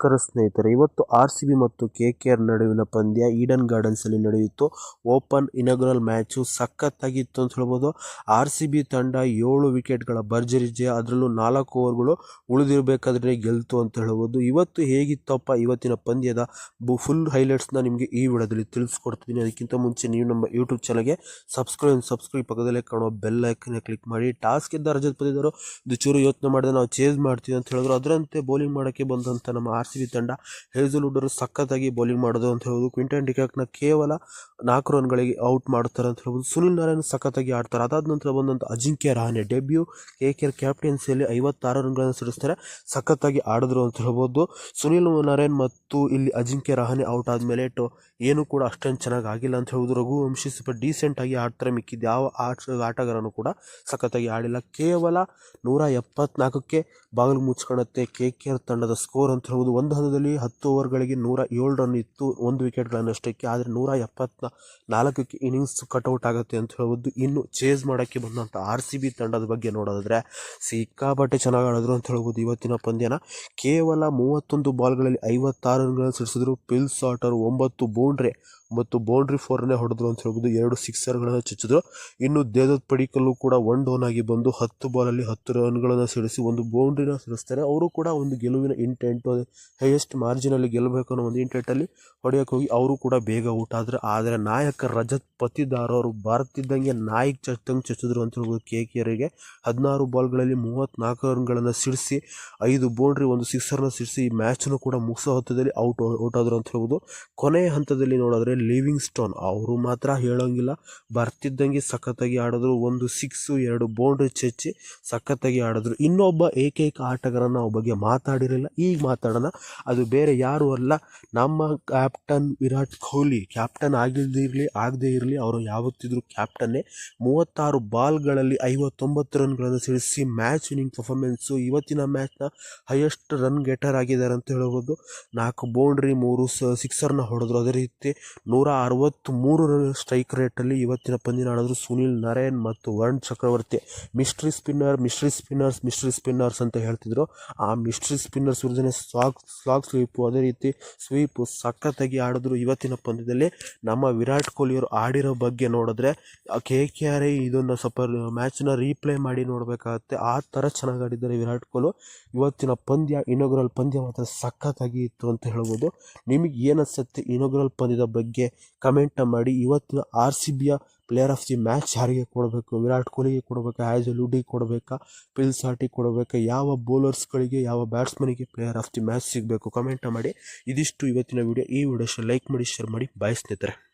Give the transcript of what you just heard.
ನಮಸ್ಕಾರ ಸ್ನೇಹಿತರೆ, ಇವತ್ತು ಆರ್ ಸಿ ಬಿ ಮತ್ತು ಕೆ ಕೆ ಆರ್ ನಡುವಿನ ಪಂದ್ಯ ಈಡನ್ ಗಾರ್ಡನ್ಸಲ್ಲಿ ನಡೆಯಿತು ಓಪನ್ ಇನಾಗ್ರಲ್ ಮ್ಯಾಚು ಸಖತ್ತಾಗಿತ್ತು ಅಂತ ಹೇಳ್ಬೋದು. ಆರ್ ಸಿ ಬಿ ತಂಡ ಏಳು ವಿಕೆಟ್ಗಳ ಭರ್ಜರಿ ಜಯ ಅದರಲ್ಲೂ ನಾಲ್ಕು ಓವರ್ಗಳು ಉಳಿದಿರಬೇಕಾದ್ರೆ ಗೆಲ್ತು ಅಂತ ಹೇಳ್ಬೋದು. ಇವತ್ತು ಹೇಗಿತ್ತಪ್ಪ ಇವತ್ತಿನ ಪಂದ್ಯದ ಫುಲ್ ಹೈಲೈಟ್ಸ್ನ ನಿಮಗೆ ಈ ವಿಡಿಯೋದಲ್ಲಿ ತಿಳಿಸ್ಕೊಡ್ತೀನಿ ಅದಕ್ಕಿಂತ ಮುಂಚೆ ನೀವು ನಮ್ಮ ಯೂಟ್ಯೂಬ್ ಚಾನಲ್ಗೆ ಸಬ್ಸ್ಕ್ರೈಬ್ ಸಬ್ಸ್ಕ್ರೈಬ್ ಪಕ್ಕದಲ್ಲೇ ಕಾಣೋ ಬೆಲ್ ಐಕನ್ ಕ್ಲಿಕ್ ಮಾಡಿ. ಟಾಸ್ಕ್ ಇದ್ದ ರಜತ್ ಪಂದ್ಯದವರು, ಇದು ಚೂರು ಯೋಚನೆ ಮಾಡಿದ್ರೆ ನಾವು ಚೇಂಜ್ ಮಾಡ್ತೀವಿ ಅಂತ ಹೇಳಿದ್ರು. ಅದರಂತೆ ಬೌಲಿಂಗ್ ಮಾಡೋಕ್ಕೆ ಬಂದಂಥ ನಮ್ಮ ಆರ್ ಸಿ ಬಿ ತಂಡ ಹೇಜಲ್ವುಡ್ ಅವರು ಸಖತ್ತಾಗಿ ಬೌಲಿಂಗ್ ಮಾಡೋದು ಅಂತ ಹೇಳ್ಬೋದು ಕ್ವಿಂಟನ್ ಡಿಕಾಕ್ನ ಕೇವಲ ನಾಲ್ಕು ರನ್ಗಳಿಗೆ ಔಟ್ ಮಾಡ್ತಾರೆ ಅಂತ ಹೇಳ್ಬೋದು. ಸುನಿಲ್ ನಾರಾಯಣ್ ಸಖತ್ತಾಗಿ ಆಡ್ತಾರೆ. ಅದಾದ ನಂತರ ಬಂದಂಥ Ajinkya Rahane debut K K R ಕ್ಯಾಪ್ಟನ್ಸಿಯಲ್ಲಿ ಐವತ್ತಾರು ರನ್ಗಳನ್ನು ಸಿಡಿಸ್ತಾರೆ. ಸಖತ್ತಾಗಿ ಆಡಿದ್ರು ಅಂತ ಹೇಳ್ಬೋದು. ಸುನಿಲ್ ನಾರಾಯಣ್ ಮತ್ತು ಇಲ್ಲಿ ಅಜಿಂಕ್ಯ ರಹಾನೆ ಔಟ್ ಆದಮೇಲೆ ಟು ಏನು ಕೂಡ ಅಷ್ಟೊಂದು ಚೆನ್ನಾಗಿ ಆಗಿಲ್ಲ ಅಂತ ಹೇಳ್ಬೋದು. ರಘುವಂಶಿ ಸ್ವಲ್ಪ ಡೀಸೆಂಟಾಗಿ ಆಡ್ತಾರೆ. ಮಿಕ್ಕಿದ್ದು ಯಾವ ಆಟ, ಆಟಗಾರನು ಕೂಡ ಸಖತ್ತಾಗಿ ಆಡಿಲ್ಲ. ಕೇವಲ ನೂರ ಎಪ್ಪತ್ನಾಲ್ಕಕ್ಕೆ ಬಾಗಿಲು ಮುಚ್ಕೊಳ್ಳುತ್ತೆ ಕೆ ಕೆ ಆರ್ ತಂಡದ ಸ್ಕೋರ್ ಅಂತ ಹೇಳ್ಬೋದು. ಒಂದು ಹಂತದಲ್ಲಿ ಹತ್ತು ಓವರ್ಗಳಿಗೆ ನೂರ ಏಳು ರನ್ ಇತ್ತು. ಒಂದು ವಿಕೆಟ್ಗಳನ್ನಷ್ಟಕ್ಕೆ ಆದರೆ ನೂರ ಎಪ್ಪತ್ತ ನಾಲ್ಕಕ್ಕೆ ಇನ್ನಿಂಗ್ಸ್ ಕಟೌಟ್ ಆಗುತ್ತೆ ಅಂತ ಹೇಳ್ಬೋದು ಇನ್ನು ಚೇಸ್ ಮಾಡೋಕ್ಕೆ ಬಂದಂಥ ಆರ್ ಸಿ ಬಿ ತಂಡದ ಬಗ್ಗೆ ನೋಡೋದಾದರೆ ಸಿಕ್ಕಾಪಟ್ಟೆ ಚೆನ್ನಾಗಿ ಆಡಿದ್ರು ಅಂತ ಹೇಳ್ಬೋದು ಇವತ್ತಿನ ಪಂದ್ಯನ. ಕೇವಲ ಮೂವತ್ತೊಂದು ಬಾಲ್ಗಳಲ್ಲಿ ಐವತ್ತಾರು ರನ್ಗಳನ್ನು ಸಿಡಿಸಿದ್ರು ಪಿಲ್ ಸಾಟರ್ ಒಂಬತ್ತು ಬೌಂಡ್ರಿ ಮತ್ತು ಬೌಂಡ್ರಿ ಫೋರ್ನೇ ಹೊಡೆದ್ರು ಅಂತ ಹೇಳ್ಬೋದು. ಎರಡು ಸಿಕ್ಸರ್ಗಳನ್ನು ಚುಚ್ಚಿದ್ರು. ಇನ್ನು ದೇವದತ್ ಪಡಿಕಲ್ಲು ಕೂಡ ಒನ್ ಡೌನ್ ಆಗಿ ಬಂದು ಹತ್ತು ಬಾಲಲ್ಲಿ ಹತ್ತು ರನ್ಗಳನ್ನು ಸಿಡಿಸಿ ಒಂದು ಬೌಂಡ್ರಿನ ಸಿಡಿಸ್ತಾರೆ ಅವರು ಕೂಡ ಒಂದು ಗೆಲುವಿನ ಇಂಟೆಂಟು ಹೈಯೆಸ್ಟ್ ಮಾರ್ಜಿನಲ್ಲಿ ಗೆಲ್ಲಬೇಕು ಅನ್ನೋ ಒಂದು ಇಂಟೆಂಟಲ್ಲಿ ಹೊಡೆಯೋಕೆ ಹೋಗಿ ಅವರು ಕೂಡ ಬೇಗ ಔಟ್ ಆದರೆ ಆದರೆ ನಾಯಕ ರಜತ್ ಪತಿದಾರ ಅವರು ಭಾರತಿದ್ದಂಗೆ ನಾಯಕ್ ಚಚ್ಚಂಗೆ ಚಚ್ಚಿದ್ರು ಅಂತ ಹೇಳ್ಬೋದು ಕೆ ಕೆರಿಗೆ ಹದಿನಾರು ಬಾಲ್ಗಳಲ್ಲಿ ಮೂವತ್ತ್ನಾಲ್ಕು ರನ್ಗಳನ್ನು ಸಿಡಿಸಿ ಐದು ಬೌಂಡ್ರಿ ಒಂದು ಸಿಕ್ಸರ್ನ ಸಿಡಿಸಿ ಈ ಮ್ಯಾಚನ್ನು ಕೂಡ ಮುಗಿಸೋ ಹಂತದಲ್ಲಿ ಔಟ್ ಔಟ್ ಆದರು ಅಂತ ಹೇಳ್ಬೋದು. ಕೊನೆಯ ಹಂತದಲ್ಲಿ ನೋಡಿದ್ರೆ ಲಿವಿಂಗ್ ಸ್ಟೋನ್ ಅವರು ಮಾತ್ರ ಹೇಳೋಂಗಿಲ್ಲ. ಬರ್ತಿದ್ದಂಗೆ ಸಖತ್ತಾಗಿ ಆಡಿದ್ರು. ಒಂದು ಸಿಕ್ಸು ಎರಡು ಬೌಂಡ್ರಿ ಚಚ್ಚಿ ಸಖತ್ತಾಗಿ ಆಡಿದ್ರು. ಇನ್ನೊಬ್ಬ ಏಕೈಕ ಆಟಗಾರನ ಬಗ್ಗೆ ಮಾತಾಡಿರಲಿಲ್ಲ. ಈಗ ಮಾತಾಡೋಣ. ಅದು ಬೇರೆ ಯಾರು ಅಲ್ಲ. ನಮ್ಮ ಕ್ಯಾಪ್ಟನ್ ವಿರಾಟ್ ಕೊಹ್ಲಿ. ಕ್ಯಾಪ್ಟನ್ ಆಗಿಲ್ದಿರಲಿ ಆಗದೇ ಇರಲಿ, ಅವರು ಯಾವತ್ತಿದ್ರು ಕ್ಯಾಪ್ಟನ್ನೇ ಮೂವತ್ತಾರು ಬಾಲ್ಗಳಲ್ಲಿ ಐವತ್ತೊಂಬತ್ತು ರನ್ಗಳನ್ನು ಸಿಡಿಸಿ ಮ್ಯಾಚ್ ವಿನಿಂಗ್ ಪರ್ಫಾರ್ಮೆನ್ಸು ಇವತ್ತಿನ ಮ್ಯಾಚ್ನ ಹೈಯೆಸ್ಟ್ ರನ್ ಗೆಟರ್ ಆಗಿದ್ದಾರೆ ಅಂತ ಹೇಳ್ಬೋದು ನಾಲ್ಕು ಬೌಂಡ್ರಿ ಮೂರು ಸಿಕ್ಸರ್ನ ಹೊಡೆದ್ರು. ಅದೇ ರೀತಿ ನೂರ ಅರವತ್ತ್ಮೂರು ಸ್ಟ್ರೈಕ್ ರೇಟಲ್ಲಿ ಇವತ್ತಿನ ಪಂದ್ಯ ಆಡಿದ್ರು ಸುನಿಲ್ ನರೇನ್ ಮತ್ತು Varun Chakravarthy. Mystery spinner mystery spinners mystery spinners ಅಂತ ಹೇಳ್ತಿದ್ರು. ಆ ಮಿಸ್ಟ್ರಿ ಸ್ಪಿನ್ನರ್ಸ್ ವಿರುದ್ಧನೇ ಸ್ಲಾಗ್ ಸ್ಲಾಗ್ ಸ್ವೀಪು ಅದೇ ರೀತಿ ಸ್ವೀಪು ಸಖತ್ತಾಗಿ ಆಡಿದ್ರು ಇವತ್ತಿನ ಪಂದ್ಯದಲ್ಲಿ. ನಮ್ಮ ವಿರಾಟ್ ಕೊಹ್ಲಿಯವರು ಆಡಿರೋ ಬಗ್ಗೆ ನೋಡಿದ್ರೆ ಕೆ ಕೆ ಆರ್ ಐ ಇದನ್ನು ಸ್ವಲ್ಪ ಮ್ಯಾಚ್ನ ರೀಪ್ಲೇ ಮಾಡಿ ನೋಡಬೇಕಾಗತ್ತೆ. ಆ ಥರ ಚೆನ್ನಾಗಿ ಆಡಿದ್ದಾರೆ ವಿರಾಟ್ ಕೊಹ್ಲಿ. ಇವತ್ತಿನ ಪಂದ್ಯ ಇನೋಗ್ರಲ್ ಪಂದ್ಯ ಮಾತ್ರ ಸಖತ್ತಾಗಿ ಇತ್ತು ಅಂತ ಹೇಳ್ಬೋದು. ನಿಮಗೆ ಏನು ಅನಿಸುತ್ತೆ ಇನೋಗ್ರಲ್ ಪಂದ್ಯದ ಬಗ್ಗೆ? ಕಮೆಂಟ್ ಮಾಡಿ. ಇವತ್ತಿನ ಆರ್ ಸಿ ಬಿಯ ಪ್ಲೇಯರ್ ಆಫ್ ದಿ ಮ್ಯಾಚ್ ಯಾರಿಗೆ ಕೊಡಬೇಕು? ವಿರಾಟ್ ಕೊಹ್ಲಿಗೆ ಕೊಡಬೇಕಾ? ಆ್ಯಸ್ ಎ ಲುಡಿ ಕೊಡಬೇಕಾ? ಪಿಲ್ ಸಾಟಿ ಕೊಡಬೇಕಾ? ಯಾವ ಬೌಲರ್ಸ್ಗಳಿಗೆ ಯಾವ ಬ್ಯಾಟ್ಸ್ಮನಿಗೆ ಪ್ಲೇಯರ್ ಆಫ್ ದಿ ಮ್ಯಾಚ್ ಸಿಗಬೇಕು? ಕಮೆಂಟ್ ಮಾಡಿ. ಇದಿಷ್ಟು ಇವತ್ತಿನ ವಿಡಿಯೋ ಈ ವಿಡಿಯೋ ಲೈಕ್ ಮಾಡಿ ಶೇರ್ ಮಾಡಿ. ಬಾಯ್ ಸ್ನೇಹಿತರೆ.